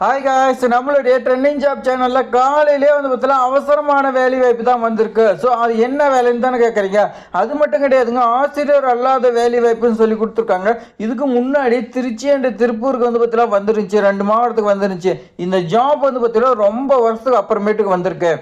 Hi guys நம்மளுடைய trending job சேனலில் காலையிலே வந்து பார்த்தீங்கன்னா அவசரமான வேலை வாய்ப்பு தான் வந்திருக்கு. ஸோ அது என்ன வேலைன்னு தானே கேட்குறீங்க அது மட்டும் கிடையாதுங்க ஆசிரியர் அல்லாத வேலை வாய்ப்புன்னு சொல்லி கொடுத்துருக்காங்க. இதுக்கு முன்னாடி திருச்சி அண்ட் திருப்பூருக்கு வந்து பார்த்தீங்கன்னா வந்துருந்துச்சு ரெண்டு மாவட்டத்துக்கு வந்துருந்துச்சு. இந்த ஜாப் வந்து பார்த்தீங்கன்னா ரொம்ப வருஷத்துக்கு அப்புறமேட்டுக்கு வந்திருக்கு.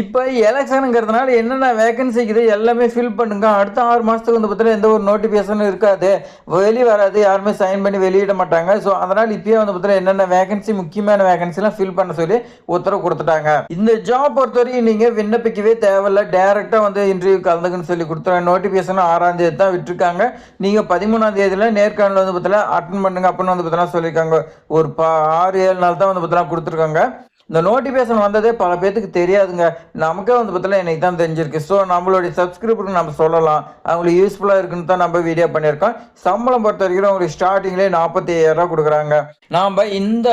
இப்போ எலெக்ஷனுங்கிறதுனால என்னென்ன வேகன்சி இருக்குது எல்லாமே ஃபில் பண்ணுங்க. அடுத்த ஆறு மாதத்துக்கு வந்து பார்த்தீங்கன்னா எந்த ஒரு நோட்டிஃபிகேஷனும் இருக்காது. வெளியே வராது. யாருமே சைன் பண்ணி வெளியிட மாட்டாங்க. ஸோ அதனால் இப்பயே வந்து பார்த்தீங்கன்னா என்னென்ன வேகன்சி முக்கியமான வேகன்சிலாம் ஃபில் பண்ண சொல்லி உத்தரவு கொடுத்துட்டாங்க. இந்த ஜாப் பொறுத்த வரைக்கும் நீங்கள் விண்ணப்பிக்கவே தேவையில்ல. டேரெக்டாக வந்து இன்டர்வியூ கலந்துக்குன்னு சொல்லி கொடுத்துருவாங்க. நோட்டிஃபிகேஷன் ஆறாம் தேதி தான் விட்டுருக்காங்க. நீங்கள் பதிமூணாம் தேதியில் நேர்காணல் வந்து பார்த்தீங்கன்னா அட்டன் பண்ணுங்க. அப்படின்னு வந்து பார்த்தீங்கன்னா சொல்லியிருக்காங்க. ஒரு பா ஆறு ஏழு நாள் தான் வந்து பார்த்தீங்கன்னா கொடுத்துருக்காங்க. இந்த நோட்டிஃபிகேஷன் வந்ததே பல பேர்த்துக்கு தெரியாதுங்க. நமக்கே வந்து பார்த்தீங்கன்னா எனக்கு தான் தெரிஞ்சிருக்கு. ஸோ நம்மளுடைய சப்ஸ்கிரிப்டருக்கு நம்ம சொல்லலாம். அவங்களுக்கு யூஸ்ஃபுல்லாக இருக்குன்னு தான் நம்ம வீடியோ பண்ணியிருக்கோம். சம்பளம் பொறுத்த வரைக்கும் அவங்களுக்கு ஸ்டார்டிங்லேயே நாற்பத்தி ஐயாயிரம் கொடுக்குறாங்க. நாம் இந்த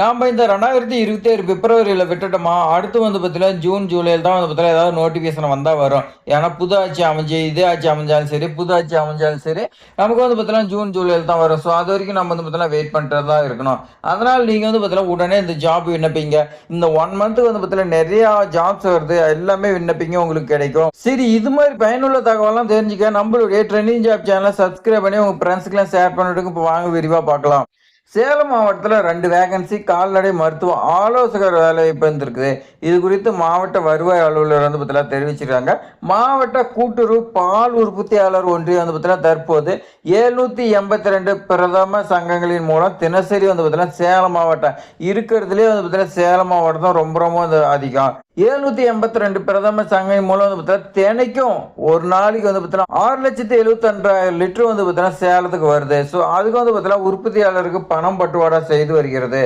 நாம் இந்த ரெண்டாயிரத்தி இருபத்தி ஏழு பிப்ரவரியில் விட்டுட்டோமா? அடுத்து வந்து பார்த்தீங்கன்னா ஜூன் ஜூலையில் தான் வந்து பார்த்தீங்கன்னா ஏதாவது நோட்டிஃபிகேஷன் வந்தால் வரும். ஏன்னா புது ஆட்சி அமைஞ்சு இதே ஆட்சி அமைஞ்சாலும் சரி புது ஆட்சி அமைஞ்சாலும் சரி நமக்கு வந்து பார்த்தீங்கன்னா ஜூன் ஜூலையில் தான் வரும். ஸோ அது வரைக்கும் நம்ம வந்து பார்த்தீங்கன்னா வெயிட் பண்ணிட்டு தான் இருக்கணும். அதனால் நீங்கள் வந்து பார்த்தீங்கன்னா உடனே இந்த ஜாப் விண்ணப்பிங்க. இந்த ஒன் மந்த்துக்கு வந்து பார்த்தீங்கன்னா நிறையா ஜாப்ஸ் வருது. எல்லாமே விண்ணப்பிங்க உங்களுக்கு கிடைக்கும். சரி இது மாதிரி பயனுள்ள தகவலாம் தெரிஞ்சுக்க நம்மளுடைய ட்ரெண்டிங் ஜாப் சேனலை சப்ஸ்கிரைப் பண்ணி உங்கள் ஃப்ரெண்ட்ஸுக்கெல்லாம் ஷேர் பண்ணிவிட்டு இப்போ வாங்க விரிவாக பார்க்கலாம். சேலம் மாவட்டத்தில் ரெண்டு வேகன்சி கால்நடை மருத்துவ ஆலோசகர் வேலை வந்துருக்குது இது குறித்து மாவட்ட வருவாய் அலுவலர் வந்து பார்த்தீங்கன்னா தெரிவிச்சிருக்காங்க. மாவட்ட கூட்டுறவு பால் உற்பத்தியாளர் ஒன்றியம் வந்து பார்த்தீங்கன்னா தற்போது எழுநூற்றி எண்பத்தி ரெண்டு பிரதம சங்கங்களின் மூலம் தினசரி வந்து பார்த்தீங்கன்னா சேலம் மாவட்டம் இருக்கிறதுலே வந்து பார்த்தீங்கன்னா சேலம் மாவட்டம் தான் ரொம்ப ரொம்ப வந்து அதிகம். எழுநூத்தி எண்பத்தி ரெண்டு பிரதம சங்கை மூலம் வந்து பார்த்தீங்கன்னா தினைக்கும் ஒரு நாளைக்கு வந்து பார்த்தீங்கன்னா ஆறு லட்சத்தி எழுபத்தன்றாயிரம் லிட்டர் வந்து பார்த்தீங்கன்னா சேலத்துக்கு வருது. ஸோ அதுக்கு வந்து பார்த்தீங்கன்னா உற்பத்தியாளருக்கு பணம் பட்டுவாடா செய்து வருகிறது.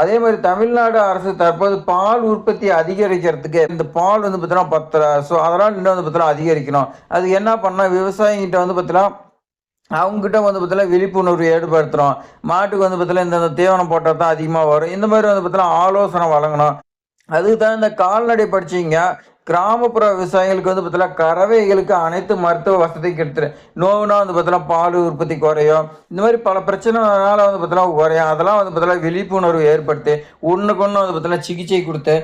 அதே மாதிரி தமிழ்நாடு அரசு தற்போது பால் உற்பத்தி அதிகரிக்கிறதுக்கு இந்த பால் வந்து பார்த்தீங்கன்னா பத்தல ஸோ அதனால் இன்னும் வந்து பார்த்தீங்கன்னா அதிகரிக்கணும். அது என்ன பண்ணால் விவசாயிகிட்ட வந்து பார்த்தீங்கன்னா அவங்ககிட்ட வந்து பார்த்தீங்கன்னா விழிப்புணர்வு ஏற்படுத்துகிறோம் மாட்டுக்கு வந்து பார்த்தீங்கன்னா இந்த தீவனம் போட்டால் தான் அதிகமாக வரும். இந்த மாதிரி வந்து பார்த்தீங்கன்னா ஆலோசனை வழங்கணும். அதுக்கு தான் இந்த கால்நடை படிச்சீங்க. கிராமப்புற விவசாயிகளுக்கு வந்து பார்த்தீங்கன்னா கறவைகளுக்கு அனைத்து மருத்துவ வசதி கிடைத்துரு நோவுனா வந்து பார்த்தீங்கன்னா பால் உற்பத்தி குறையும். இந்த மாதிரி பல பிரச்சனைனால வந்து பார்த்தீங்கன்னா குறையும். அதெல்லாம் வந்து பார்த்தீங்கன்னா விழிப்புணர்வு ஏற்படுத்தி ஒன்றுக்கு ஒன்று வந்து பார்த்தீங்கன்னா சிகிச்சை கொடுத்து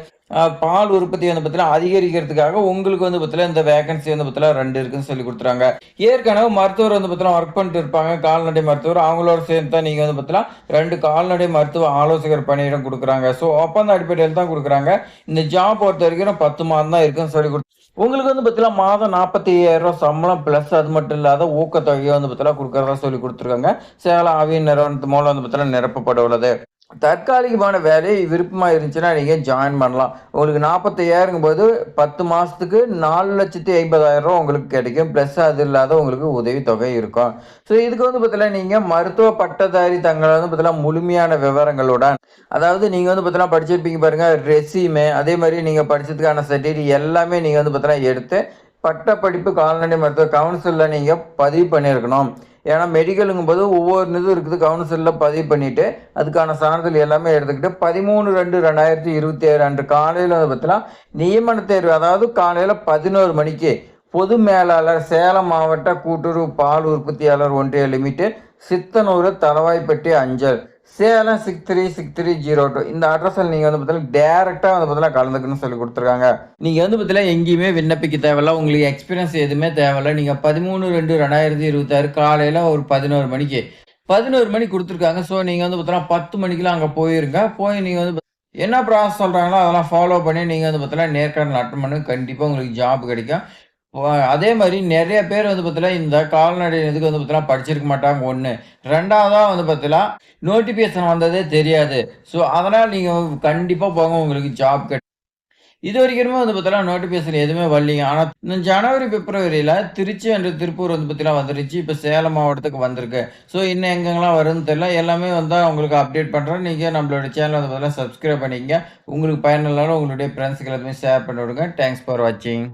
பால் உற்பத்தி வந்து பார்த்தீங்கன்னா அதிகரிக்கிறதுக்காக உங்களுக்கு வந்து பார்த்தீங்கன்னா இந்த வேகன்சி வந்து பார்த்தீங்கன்னா ரெண்டு இருக்குன்னு சொல்லி கொடுத்துறாங்க. ஏற்கனவே மருத்துவர் வந்து பார்த்தீங்கன்னா ஒர்க் பண்ணிட்டு இருப்பாங்க. கால்நடை மருத்துவர் அவங்களோட சேர்ந்து தான் நீங்கள் வந்து பார்த்தீங்கன்னா ரெண்டு கால்நடை மருத்துவ ஆலோசகர் பணியிடம் கொடுக்குறாங்க. ஸோ ஒப்பந்த அடிப்படையில் தான் கொடுக்குறாங்க. இந்த ஜாப் பொறுத்த வரைக்கும் பத்து மாதம் தான் இருக்குன்னு சொல்லி கொடுத்து உங்களுக்கு வந்து பார்த்தீங்கன்னா மாதம் நாற்பத்தி ஐயாயிரம் சம்பளம் ப்ளஸ் அது மட்டும் இல்லாத ஊக்கத்தொகையை வந்து பார்த்தீங்கன்னா கொடுக்குறதா சொல்லி கொடுத்துருக்காங்க. சேலம் ஆவின் நிறுவனத்து மூலம் வந்து பார்த்தீங்கன்னா நிரப்பப்பட உள்ளது. தற்காலிகமான வேலை விருப்பமாக இருந்துச்சுன்னா நீங்கள் ஜாயின் பண்ணலாம். உங்களுக்கு நாற்பத்தையாயிரங்கும் போது பத்து மாதத்துக்கு நாலு லட்சத்தி ஐம்பதாயிரம் ரூபா உங்களுக்கு கிடைக்கும். ப்ளஸ் அது இல்லாத உங்களுக்கு உதவித்தொகை இருக்கும். ஸோ இதுக்கு வந்து பார்த்தீங்கன்னா நீங்கள் மருத்துவ பட்டதாரி தங்களை வந்து பார்த்தீங்கன்னா முழுமையான விவரங்களுடன் அதாவது நீங்கள் வந்து பார்த்தீங்கன்னா படிச்சிருப்பீங்க பாருங்கள் ரெசியூமே அதே மாதிரி நீங்கள் படிச்சதுக்கான சர்டிஃபிகேட் எல்லாமே நீங்கள் வந்து பார்த்தீங்கன்னா எடுத்து பட்ட படிப்பு கால்நடை மருத்துவ கவுன்சிலில் நீங்கள் பதிவு பண்ணியிருக்கணும். ஏன்னா மெடிக்கலுங்கும் போது ஒவ்வொரு இதுவும் இருக்குது. கவுன்சிலில் பதிவு பண்ணிவிட்டு அதுக்கான சான்றிதழ் எல்லாமே எடுத்துக்கிட்டு பதிமூணு ரெண்டு ரெண்டாயிரத்தி இருபத்தி ஏழு அன்று காலையில் வந்து பார்த்தீங்கன்னா நியமன தேர்வு அதாவது காலையில் பதினோரு மணிக்கு பொது மேலாளர் சேலம் மாவட்ட கூட்டுறவு பால் உற்பத்தியாளர் ஒன்றிய லிமிடெட் சித்தனூர் தலவாய்ப்பட்டி அஞ்சல். Salem six three six three zero two இந்த அட்ரஸில் நீங்கள் வந்து பார்த்தீங்கன்னா டேரெக்டாக வந்து பார்த்தீங்கன்னா கலந்துக்கணும்னு சொல்லி கொடுத்துருக்காங்க. நீங்கள் வந்து பார்த்தீங்கன்னா எங்கேயுமே விண்ணப்பிக்க தேவையில்ல. உங்களுக்கு எக்ஸ்பீரியன்ஸ் எதுவுமே தேவையில்ல. நீங்கள் பதிமூணு ரெண்டு ரெண்டாயிரத்தி இருபத்தாறு காலையில் ஒரு பதினோரு மணிக்கு. பதினோரு மணிக்கு கொடுத்துருக்காங்க. ஸோ நீங்கள் வந்து பார்த்தீங்கன்னா பத்து மணிக்கெலாம் அங்கே போயிருங்க. போய் நீங்கள் வந்து என்ன ப்ராசஸ் சொல்கிறாங்களோ அதெல்லாம் ஃபாலோ பண்ணி நீங்கள் வந்து பார்த்தீங்கன்னா நேர்காணல் அட்டன் பண்ணி கண்டிப்பாக உங்களுக்கு ஜாப் கிடைக்கும். அதே மாதிரி நிறைய பேர் வந்து பார்த்தீங்கன்னா இந்த கால்நடை இதுக்கு வந்து பார்த்தீங்கன்னா படிச்சிருக்க மாட்டாங்க ஒன்று ரெண்டாவதாக வந்து பார்த்தீங்கன்னா நோட்டிஃபிகேஷன் வந்ததே தெரியாது. ஸோ அதனால் நீங்கள் கண்டிப்பாக போங்க உங்களுக்கு ஜாப் கிடைக்கும் இது வரைக்குமே வந்து பார்த்தீங்கன்னா நோட்டிஃபிகேஷன் எதுவுமே வரலீங்க. ஆனால் இந்த ஜனவரி பிப்ரவரியில் திருச்சி அன்று திருப்பூர் வந்து பார்த்தீங்கன்னா வந்துருச்சு. இப்போ சேலம் மாவட்டத்துக்கு வந்திருக்கு. ஸோ இன்னும் எங்கெங்கெல்லாம் வருதுன்னு தெரியல. எல்லாமே வந்தால் உங்களுக்கு அப்டேட் பண்ணுறேன் நீங்கள் நம்மளோட சேனல் வந்து பார்த்தீங்கன்னா சப்ஸ்கிரைப் பண்ணிக்கங்க. உங்களுக்கு பயனுள்ள உங்களுடைய ஃப்ரெண்ட்ஸுக்கு எல்லாத்துமே ஷேர் பண்ணி விடுங்க தேங்க்ஸ் ஃபார் வாட்சிங்